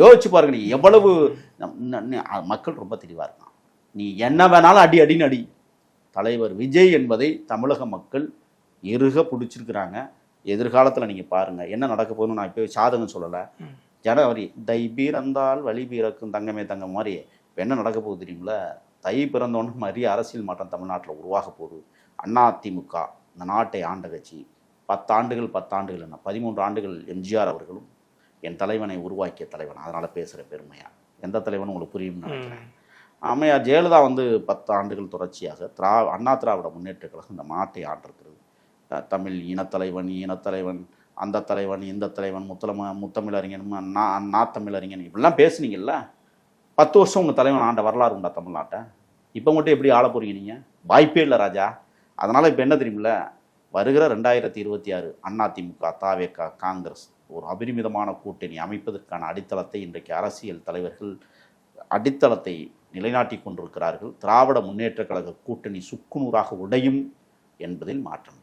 யோசிச்சு பாருங்க நீ எவ்வளவு மக்கள் ரொம்ப தெளிவாக இருக்கான். நீ என்ன வேணாலும் அடி அடின்னு அடி. தலைவர் விஜய் என்பதை தமிழக மக்கள் இறுக பிடிச்சிருக்கிறாங்க. எதிர்காலத்தில் நீங்கள் பாருங்கள் என்ன நடக்க போகுதுன்னு நான் இப்போ சாதகம் சொல்லலை. ஜனவரி தை பீரந்தால் வழி பீரக்கும் தங்கமே தங்கம் மாதிரி இப்போ என்ன நடக்க போகுது தெரியுங்களா? தை பிறந்தோன்னு மாதிரி அரசியல் மாற்றம் தமிழ்நாட்டில் உருவாக போகுது. அதிமுக இந்த நாட்டை ஆண்ட கட்சி. பத்தாண்டுகள் பத்தாண்டுகள் என்ன? பதிமூன்று ஆண்டுகள் எம்ஜிஆர் அவர்களும் என் தலைவனை உருவாக்கிய தலைவன். அதனால் பேசுகிற பெருமையா. எந்த தலைவனும் உங்களுக்கு புரியும்னு நினைக்கிறேன். அம்மையார் ஜெயலலிதா வந்து பத்து ஆண்டுகள் தொடர்ச்சியாக திரா அண்ணா திராவிட முன்னேற்ற கழகம் இந்த நாட்டை ஆண்டிருக்கிறது. தமிழ் இனத்தலைவன் ஈனத்தலைவன் அந்த தலைவன் இந்த தலைவன் முத்தலம முத்தமிழறிஞன் நா நாத்தமிழறிஞன் இப்படிலாம் பேசுனீங்கல்ல? பத்து வருஷம் உங்கள் தலைவன் ஆண்ட வரலாறு உண்டா தமிழ்நாட்டை? இப்போ மட்டும் எப்படி ஆள போறீங்க நீங்கள் வாய்ப்பே இல்லை ராஜா. அதனால் இப்போ என்ன தெரியுமில்ல? வருகிற ரெண்டாயிரத்தி இருபத்தி ஆறு அதிமுக தாவேகா காங்கிரஸ் ஒரு அபரிமிதமான கூட்டணி அமைப்பதற்கான அடித்தளத்தை இன்றைக்கு அரசியல் தலைவர்கள் அடித்தளத்தை நிலைநாட்டி கொண்டிருக்கிறார்கள். திராவிட முன்னேற்றக் கழக கூட்டணி சுக்குநூறாக உடையும் என்பதில் மாற்றம்